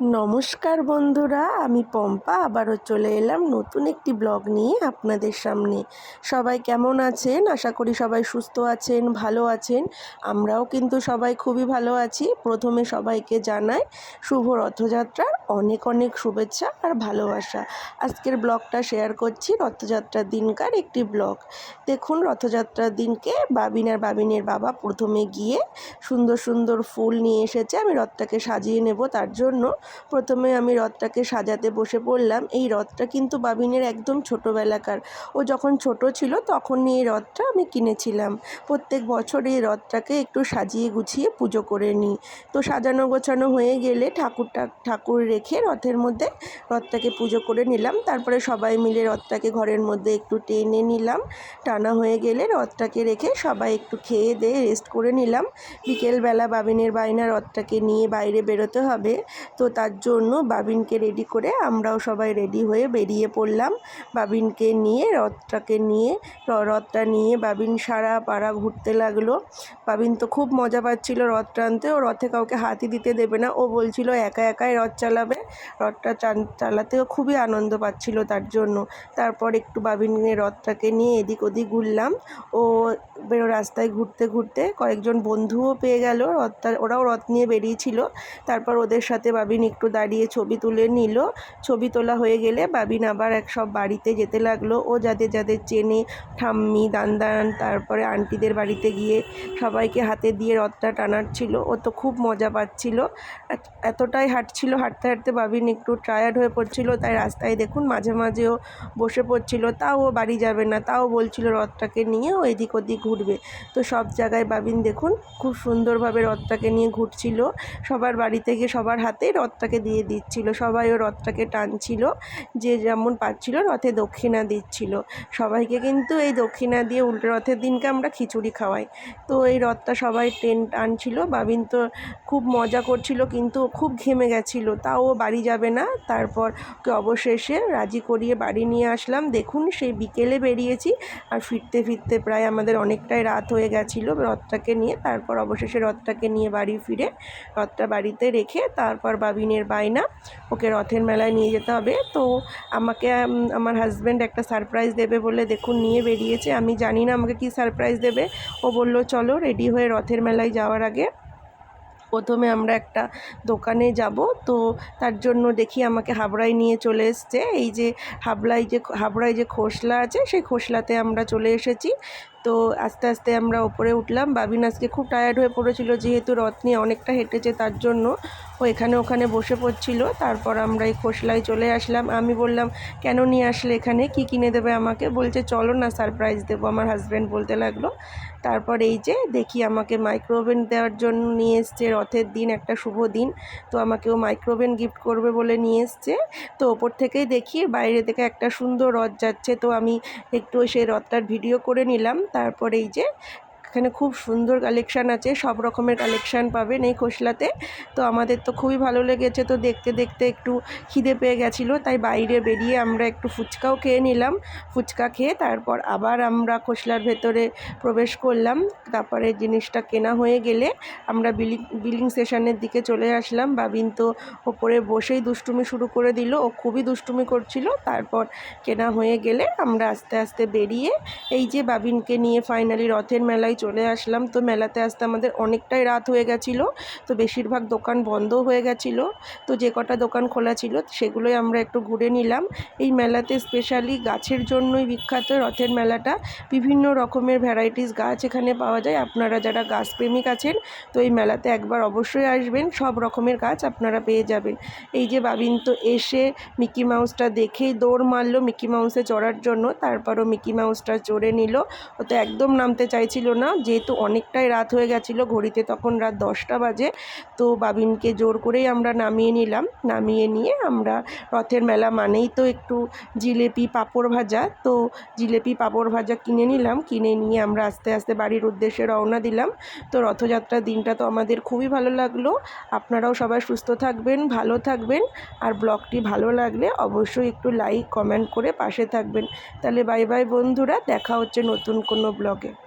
নমস্কার বন্ধুরা, আমি পম্পা। আবারও চলে এলাম নতুন একটি ব্লগ নিয়ে আপনাদের সামনে। সবাই কেমন আছেন? আশা করি সবাই সুস্থ আছেন, ভালো আছেন। আমরাও কিন্তু সবাই খুবই ভালো আছি। প্রথমে সবাইকে জানাই শুভ রথযাত্রার অনেক অনেক শুভেচ্ছা আর ভালোবাসা। আজকের ব্লগটা শেয়ার করছি রথযাত্রার দিনকার একটি ব্লগ। দেখুন রথযাত্রার দিনকে বাবিন আর বাবিনের বাবা প্রথমে গিয়ে সুন্দর সুন্দর ফুল নিয়ে এসেছে। আমি রথটাকে সাজিয়ে নেব তার জন্য। প্রথমে আমি রথটাকে সাজাতে বসে পড়লাম। এই রথটা কিন্তু বাবিনের একদম ছোটোবেলাকার। ও যখন ছোট ছিল তখনই এই রথটা আমি কিনেছিলাম। প্রত্যেক বছর এই রথটাকে একটু সাজিয়ে গুছিয়ে পুজো করে নিই। তো সাজানো গোছানো হয়ে গেলে ঠাকুরটা, ঠাকুর রেখে রথের মধ্যে রথটাকে পুজো করে নিলাম। তারপরে সবাই মিলে রথটাকে ঘরের মধ্যে একটু টেনে নিলাম। টানা হয়ে গেলে রথটাকে রেখে সবাই একটু খেয়ে দিয়ে রেস্ট করে নিলাম। বিকেলবেলা বাবিনের বাইনা রথটাকে নিয়ে বাইরে বেরোতে হবে। তো তার জন্য বাবিনকে রেডি করে আমরাও সবাই রেডি হয়ে বেরিয়ে পড়লাম। বাবিনকে নিয়ে রথটাকে নিয়ে, রথটা নিয়ে বাবিন সারা পাড়া ঘুরতে লাগল। বাবিন তো খুব মজা পাচ্ছিল রথ টানতে। ও রথে কাউকে হাতি দিতে দেবে না। ও বলছিল, একা একাই রথ চালাবে? রথটা চালাতেও খুবই আনন্দ পাচ্ছিল তার জন্য। তারপর একটু বাবিনের রথটাকে নিয়ে এদিক ওদিক ঘুরলাম। ও বেরো রাস্তায় ঘুরতে ঘুরতে কয়েকজন বন্ধুও পেয়ে গেল। রথটা, ওরাও রথ নিয়ে বেরিয়েছিল। তারপর ওদের সাথে বাবিন একটু দাঁড়িয়ে ছবি তুলে নিল। ছবি তোলা হয়ে গেলে বাবিন আবার এক সব বাড়িতে যেতে লাগল। ও যাদের যাদের চেনে ঠাম্মি দান তারপরে আন্টিদের বাড়িতে গিয়ে সবাইকে হাতে দিয়ে রথটা টানাচ্ছিল ও তো খুব মজা পাচ্ছিল। এতটাই হাঁটছিল, হাঁটতে হাঁটতে বাবিন একটু টায়ার্ড হয়ে পড়ছিল। তাই রাস্তায় দেখুন মাঝে, মাঝেও বসে পড়ছিল। তাও ও বাড়ি যাবে না। তাও বলছিল রথটাকে নিয়ে ও এদিক ওদিক ঘুরবে। তো সব জায়গায় বাবিন দেখুন, খুব সুন্দরভাবে রথটাকে নিয়ে ঘুরছিল। সবার বাড়িতে গিয়ে সবার হাতে রথটাকে দিয়ে দিচ্ছিল। সবাই ও রথটাকে টানছিল, যে যেমন পাচ্ছিল রথে দক্ষিণা দিচ্ছিল। সবাইকে কিন্তু এই দক্ষিণা দিয়ে উল্টো রথের দিনকে আমরা খিচুড়ি খাওয়াই। তো এই রথটা সবাই ট্রেন টানছিল। বাবিন তো খুব মজা করছিল, কিন্তু খুব ঘেমে গেছিল। তাও বাড়ি যাবে না। তারপর ওকে অবশেষে রাজি করিয়ে বাড়ি নিয়ে আসলাম। দেখুন, সেই বিকেলে বেরিয়েছি। আর ফিরতে ফিরতে প্রায় আমাদের অনেকটাই রাত হয়ে গেছিল রথটাকে নিয়ে। তারপর অবশেষে রথটাকে নিয়ে বাড়ি ফিরে রথটা বাড়িতে রেখে তারপর বাবিনের বায়না ওকে রথের মেলায় নিয়ে যেতে হবে। তো আমাকে আমার হাজব্যান্ড একটা সারপ্রাইজ দেবে বলে দেখুন নিয়ে বেরিয়েছে। আমি জানি না আমাকে কি সারপ্রাইজ দেবে। ও বলল, চলো রেডি হয়ে রথের মেলায় যাওয়ার আগে প্রথমে আমরা একটা দোকানে যাব। তো তার জন্য দেখি আমাকে হাবড়ায় নিয়ে চলে এসছে। এই যে হাবড়ায় যে হাবড়ায় যে খোসলা আছে, সেই খোসলাতে আমরা চলে এসেছি। তো আস্তে আস্তে আমরা ওপরে উঠলাম। বাবিন আজকে খুব টায়ার্ড হয়ে পড়েছিল যেহেতু রথ নিয়ে অনেকটা হেঁটেছে তার জন্য। ও এখানে ওখানে বসে পড়ছিল। তারপর আমরা এই খোসলায় চলে আসলাম। আমি বললাম, কেন নিয়ে আসলে এখানে? কি কিনে দেবে আমাকে? বলছে, চলো না সারপ্রাইজ দেবো। আমার হাজব্যান্ড বলতে লাগল। তারপর এই যে দেখি আমাকে মাইক্রোওভেন দেওয়ার জন্য নিয়ে এসছে রথের দিন, একটা শুভ দিন। তো আমাকে ও মাইক্রোওভেন গিফট করবে বলে নিয়ে এসছে। তো ওপর থেকেই দেখি, বাইরে থেকে একটা সুন্দর রথ যাচ্ছে। তো আমি একটু সেই রথটার ভিডিও করে নিলাম। তারপরে এই যে এখানে খুব সুন্দর কালেকশান আছে, সব রকমের কালেকশান পাবেন এই খোসলাতে। তো আমাদের তো খুবই ভালো লেগেছে, তো দেখতে দেখতে একটু খিদে পেয়ে গেছিল, তাই বাইরে বেরিয়ে আমরা একটু ফুচকাও খেয়ে নিলাম। ফুচকা খেয়ে তারপর আবার আমরা খোসলার ভেতরে প্রবেশ করলাম, তারপরে জিনিসটা কেনা হয়ে গেলে আমরা বিলিং বিলিং সেশনের দিকে চলে আসলাম। বাবিন তো ওপরে বসেই দুষ্টুমি শুরু করে দিল, ও খুবই দুষ্টুমি করছিল, তারপর কেনা হয়ে গেলে আমরা আস্তে আস্তে বেরিয়ে এই যে বাবিনকে নিয়ে ফাইনালি রথের মেলায় চলে আসলাম। তো মেলাতে আসতে আমাদের অনেকটাই রাত হয়ে গেছিল। তো বেশিরভাগ দোকান বন্ধ হয়ে গেছিল। তো যে কটা দোকান খোলা ছিল, সেগুলোই আমরা একটু ঘুরে নিলাম। এই মেলাতে স্পেশালি গাছের জন্যই বিখ্যাত রথের মেলাটা। বিভিন্ন রকমের ভ্যারাইটিস গাছ এখানে পাওয়া যায়। আপনারা যারা গাছপ্রেমিক আছেন, তো এই মেলাতে একবার অবশ্যই আসবেন। সব রকমের গাছ আপনারা পেয়ে যাবেন। এই যে বাবিন তো এসে মিকি মাউসটা দেখেই দৌড় মারলো মিকি মাউসে চড়ার জন্য। তারপরও মিকি মাউসটা চড়ে নিল। ও তো একদম নামতে চাইছিল না। যেহেতু অনেকটাই রাত হয়ে গেছিল, ঘড়িতে তখন রাত দশটা বাজে। তো বাবিনকে জোর করেই আমরা নামিয়ে নিলাম। নামিয়ে নিয়ে আমরা রথের মেলা মানেই তো একটু জিলেপি পাঁপড় ভাজা। তো জিলেপি পাঁপড় ভাজা কিনে নিলাম। কিনে নিয়ে আমরা আস্তে আস্তে বাড়ির উদ্দেশ্যে রওনা দিলাম। তো রথযাত্রার দিনটা তো আমাদের খুবই ভালো লাগল। আপনারাও সবাই সুস্থ থাকবেন, ভালো থাকবেন। আর ব্লগটি ভালো লাগলে অবশ্যই একটু লাইক, কমেন্ট করে পাশে থাকবেন। তাহলে বাই বাই বন্ধুরা, দেখা হচ্ছে নতুন কোনো ব্লগে।